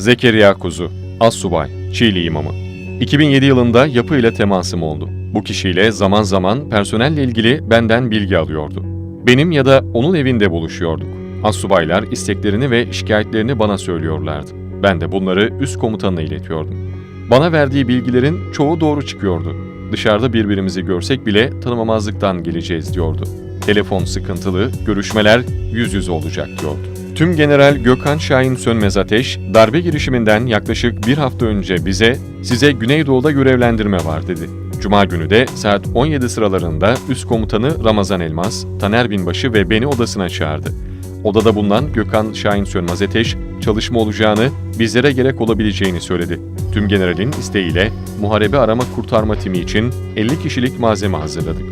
Zekeriya Kuzu, Assubay, Çiğli imamı. 2007 yılında yapı ile temasım oldu. Bu kişiyle zaman zaman personelle ilgili benden bilgi alıyordu. Benim ya da onun evinde buluşuyorduk. Assubaylar isteklerini ve şikayetlerini bana söylüyorlardı. Ben de bunları üst komutanına iletiyordum. Bana verdiği bilgilerin çoğu doğru çıkıyordu. Dışarıda birbirimizi görsek bile tanımamazlıktan geleceğiz diyordu. Telefon sıkıntılı, görüşmeler yüz yüze olacak diyordu. Tüm General Gökhan Şahin Sönmez Ateş, darbe girişiminden yaklaşık bir hafta önce bize, size Güneydoğu'da görevlendirme var dedi. Cuma günü de saat 17 sıralarında üst komutanı Ramazan Elmas, Taner Binbaşı ve beni odasına çağırdı. Odada bulunan Gökhan Şahin Sönmez Ateş, çalışma olacağını, bizlere gerek olabileceğini söyledi. Tüm generalin isteğiyle muharebe arama kurtarma timi için 50 kişilik malzeme hazırladık.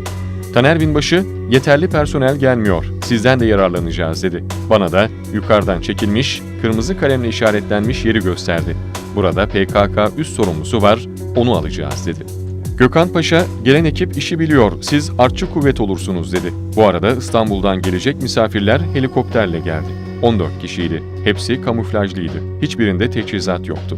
Taner Binbaşı, yeterli personel gelmiyor, sizden de yararlanacağız dedi. Bana da yukarıdan çekilmiş, kırmızı kalemle işaretlenmiş yeri gösterdi. Burada PKK üst sorumlusu var, onu alacağız dedi. Gökhan Paşa, gelen ekip işi biliyor, siz artçı kuvvet olursunuz dedi. Bu arada İstanbul'dan gelecek misafirler helikopterle geldi. 14 kişiydi. Hepsi kamuflajlıydı. Hiçbirinde teçhizat yoktu.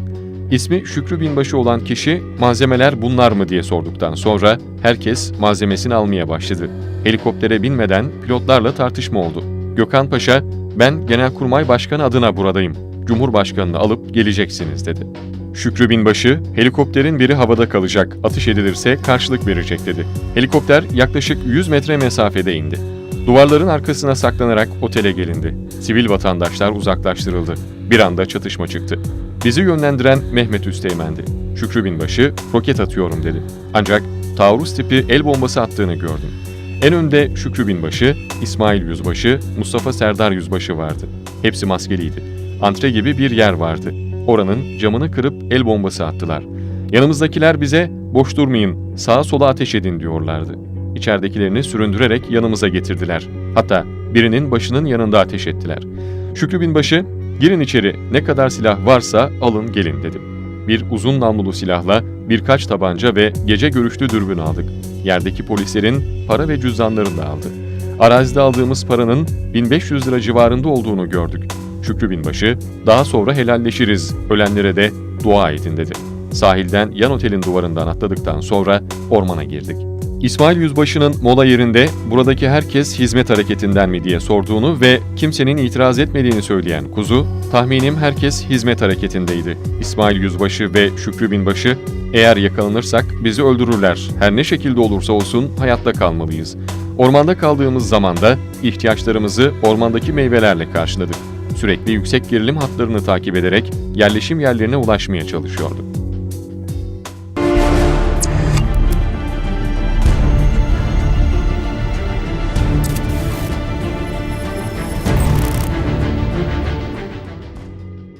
İsmi Şükrü Binbaşı olan kişi malzemeler bunlar mı diye sorduktan sonra herkes malzemesini almaya başladı. Helikoptere binmeden pilotlarla tartışma oldu. Gökhan Paşa, ben Genelkurmay Başkanı adına buradayım. Cumhurbaşkanını alıp geleceksiniz dedi. Şükrü Binbaşı, helikopterin biri havada kalacak, atış edilirse karşılık verecek dedi. Helikopter yaklaşık 100 metre mesafede indi. Duvarların arkasına saklanarak otele gelindi. Sivil vatandaşlar uzaklaştırıldı. Bir anda çatışma çıktı. Bizi yönlendiren Mehmet Üsteğmen'di. Şükrü Binbaşı, roket atıyorum dedi. Ancak taarruz tipi el bombası attığını gördüm. En önde Şükrü Binbaşı, İsmail Yüzbaşı, Mustafa Serdar Yüzbaşı vardı. Hepsi maskeliydi. Antre gibi bir yer vardı. Oranın camını kırıp el bombası attılar. Yanımızdakiler bize boş durmayın, sağa sola ateş edin diyorlardı. İçeridekilerini süründürerek yanımıza getirdiler. Hatta birinin başının yanında ateş ettiler. Şükrü Binbaşı, girin içeri ne kadar silah varsa alın gelin dedim. Bir uzun namlulu silahla birkaç tabanca ve gece görüşlü dürbün aldık. Yerdeki polislerin para ve cüzdanlarını da aldı. Arazide aldığımız paranın 1500 lira civarında olduğunu gördük. Şükrü Binbaşı, daha sonra helalleşiriz, ölenlere de dua edin dedi. Sahilden yan otelin duvarından atladıktan sonra ormana girdik. İsmail Yüzbaşı'nın mola yerinde buradaki herkes hizmet hareketinden mi diye sorduğunu ve kimsenin itiraz etmediğini söyleyen Kuzu, tahminim herkes hizmet hareketindeydi. İsmail Yüzbaşı ve Şükrü Binbaşı, eğer yakalanırsak bizi öldürürler, her ne şekilde olursa olsun hayatta kalmalıyız. Ormanda kaldığımız zamanda ihtiyaçlarımızı ormandaki meyvelerle karşıladık. Sürekli yüksek gerilim hatlarını takip ederek yerleşim yerlerine ulaşmaya çalışıyorduk.